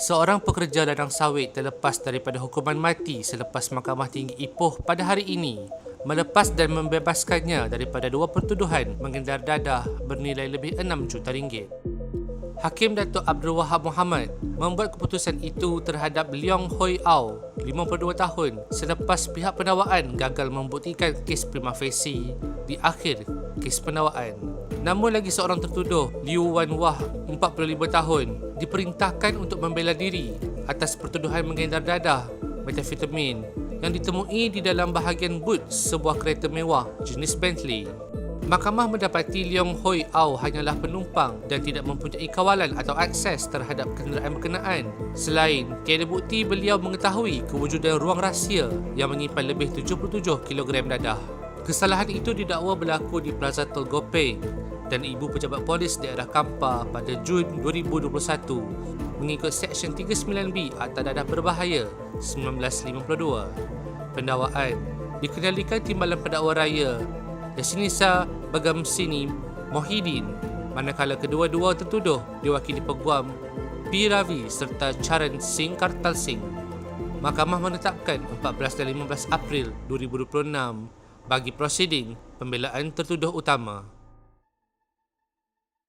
Seorang pekerja ladang sawit terlepas daripada hukuman mati selepas Mahkamah Tinggi Ipoh pada hari ini melepas dan membebaskannya daripada dua pertuduhan mengendar dadah bernilai lebih 6 juta ringgit. Hakim Datuk Abdul Wahab Muhammad membuat keputusan itu terhadap Leong Hoi Au, 52 tahun, selepas pihak penawaan gagal membuktikan kes prima facie di akhir kes penawaan. Namun lagi seorang tertuduh, Liu Wan Wah, 45 tahun, diperintahkan untuk membela diri atas pertuduhan mengendar dadah metafetamin yang ditemui di dalam bahagian boot sebuah kereta mewah jenis Bentley. Mahkamah mendapati Leong Hoi Au hanyalah penumpang dan tidak mempunyai kawalan atau akses terhadap kenderaan berkenaan. Selain, tiada bukti beliau mengetahui kewujudan ruang rahsia yang menyimpan lebih 77 kg dadah. Kesalahan itu didakwa berlaku di Plaza Tolgopeng dan Ibu Pejabat Polis Daerah Kampar pada Jun 2021 mengikut Seksyen 39B Akta Dadah Berbahaya 1952. Pendakwaan dikenalikan Timbalan Pendakwa Raya Yasinisa Bagam Sini Mohidin manakala kedua-dua tertuduh diwakili peguam P. Ravi serta Charan Singh Kartal Singh. Mahkamah menetapkan 14 dan 15 April 2026 bagi prosiding pembelaan tertuduh utama.